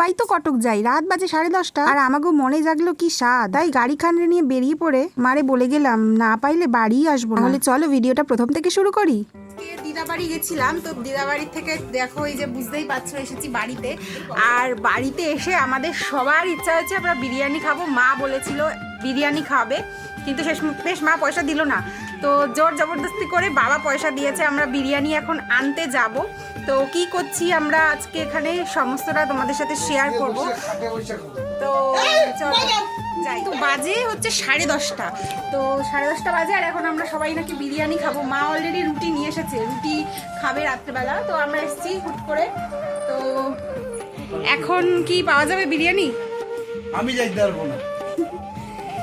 By তো কটক যাই। রাত বাজে সাড়ে দশটা, আর আমাকে মনে জাগলো কি স্বাদ। তাই গাড়ি খানরে নিয়ে বেরিয়ে পড়ে মারে বলে গেলাম, না পাইলে বাড়ি আসব তাহলে চলো ভিডিওটা প্রথম থেকে শুরু করি। দিদা বাড়ি গেছিলাম, তো দিদা বাড়ি থেকে দেখো এই যে বুঝতেই পারছ, এসেছি বাড়িতে। আর বাড়িতে এসে আমাদের সবার ইচ্ছা হয়েছে আমরা বিরিয়ানি খাব। মা বলেছিল বিরিয়ানি খাবে কিন্তু শেষ বেশ মা পয়সা দিল না। তো জোর জবরদস্তি করে বাবা পয়সা দিয়েছে আমরা বিরিয়ানি এখন আনতে যাব। তো কি করছি আমরা আজকে এখানে? সমস্তটা তোমাদের সাথে শেয়ার করব। তো চলো যাই। তো বাজে হচ্ছে সাড়ে দশটা। তো সাড়ে দশটা বাজে আর এখন আমরা সবাই নাকি বিরিয়ানি খাব। মা অলরেডি রুটি নিয়ে এসেছে রুটি খাবে রাত্রেবেলা। তো আমরা এসেছি হুট করে। তো এখন কি পাওয়া যাবে বিরিয়ানি? আমি যাইতে পারব না।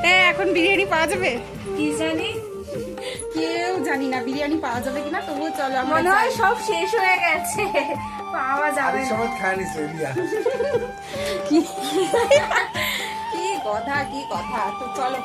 হ্যাঁ এখন বিরিয়ানি পাওয়া যাবে? কি জানি? কেউ জানি না বিরিয়ানি পাওয়া যাবে কিনা তবুও চলো মনে হয় সব শেষ হয়ে গেছে। পাওয়া যাবে আরে না। সবাই খায় নিছে রিয়া কি কথা কি কথা? তো চলো।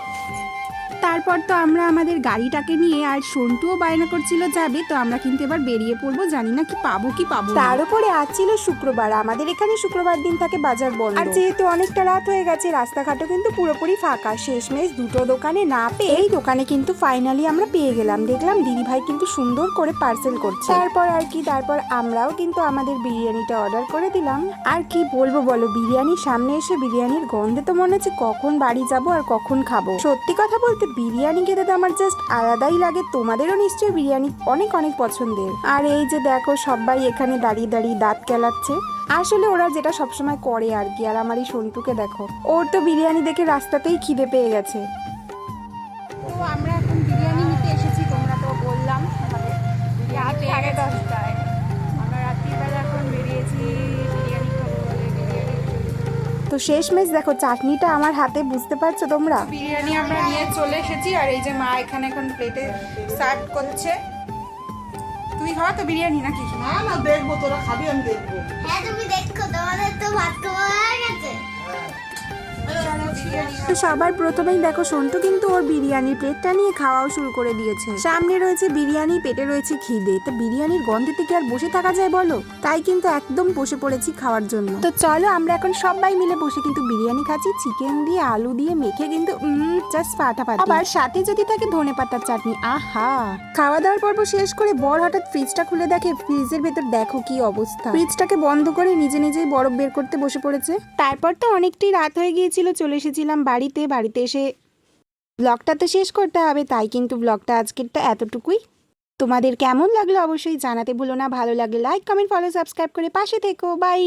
তারপর তো আমরা আমাদের গাড়িটাকে নিয়ে আর সন্টুও বায়না করছিল যাবে? তো আমরা কিন্তু এবার বেরিয়ে পড়ব জানি না কি পাবো কি পাবো। তার উপরে আজ ছিল শুক্রবার আমাদের এখানে শুক্রবার দিন থাকে বাজার বন্ধ। আর যেহেতু অনেকটা রাত হয়ে গেছে রাস্তাঘাটও কিন্তু পুরোপুরি ফাঁকা। শেষমেশ দুটো দোকানে না পেয়ে এই দোকানে কিন্তু ফাইনালি আমরা পেয়ে গেলাম। দেখলাম দিদি ভাই কিন্তু সুন্দর করে পার্সেল করছে। তারপর আর কি তারপর আমরাও কিন্তু আমাদের বিরিয়ানিটা অর্ডার করে দিলাম। আর কি বলব বলো বিরিয়ানির সামনে এসে বিরিয়ানির গন্ধে তো মনে হচ্ছে কখন বাড়ি যাব আর কখন খাব। সত্যি কথা বলতে বিরিয়ানি খেতে তো আমার জাস্ট আলাদাই লাগে। তোমাদেরও নিশ্চয়ই বিরিয়ানি অনেক অনেক পছন্দের। আর এই যে দেখো, সবাই এখানে দাঁড়িয়ে দাঁড়িয়ে দাঁত কেলাচ্ছে। আসলে ওরা যেটা সবসময় করে আর কি, আর আমার এই সন্তুকে দেখো। ওর তো বিরিয়ানি দেখে রাস্তাতেই খিদে পেয়ে গেছে। তো আমরা তো শেষমেশ দেখো চাটনিটা আমার হাতে বুঝতে পারছ তোমরা? বিরিয়ানি আমরা নিয়ে চলে এসেছি আর এই যে মা এখানে এখন প্লেটে সার্ভ করছে। তুমি খাওয়া তো বিরিয়ানি নাকি? না না দেখব তোরা খাবি আমি দেখব। হ্যাঁ তুমি দেখো তোমাদের তো ভাত খাওয়া হয়ে গেছে। তো সবার প্রথমেই দেখো সন্টু কিন্তু ওর বিরিয়ানির প্লেটটা নিয়ে খাওয়াও শুরু করে দিয়েছে। সামনে রয়েছে বিরিয়ানি, পেটে রয়েছে খিদে। তো বিরিয়ানির গন্ধেতে কি আর বসে থাকা যায় বলো? তাই কিন্তু একদম বসে পড়েছি খাওয়ার জন্য। তো চলো আমরা এখন সবাই মিলে বসে কিন্তু বিরিয়ানি খাচ্ছি। চিকেন দিয়ে, আলু দিয়ে, মেখে কিন্তু জাস্ট আবার সাথে যদি থাকে ধনে পাতার চাটনি, আহা! খাওয়া দাওয়ার পর্ব শেষ করে বর হঠাৎ ফ্রিজটা খুলে দেখে ফ্রিজের ভেতর দেখো কি অবস্থা। ফ্রিজটাকে বন্ধ করে নিজে নিজেই বরফ বের করতে বসে পড়েছে। তারপর তো অনেকটাই রাত হয়ে গিয়েছিল, চলে এসেছিলাম বাড়িতে বাড়িতে এসে ব্লগটা তো শেষ করতে হবে, তাই কিন্তু ব্লগটা আজকেরটা এতটুকুই। তোমাদের কেমন লাগল অবশ্যই জানাতে ভুলো না, ভালো লাগলে লাইক কমেন্ট ফলো সাবস্ক্রাইব করে পাশে থেকো বাই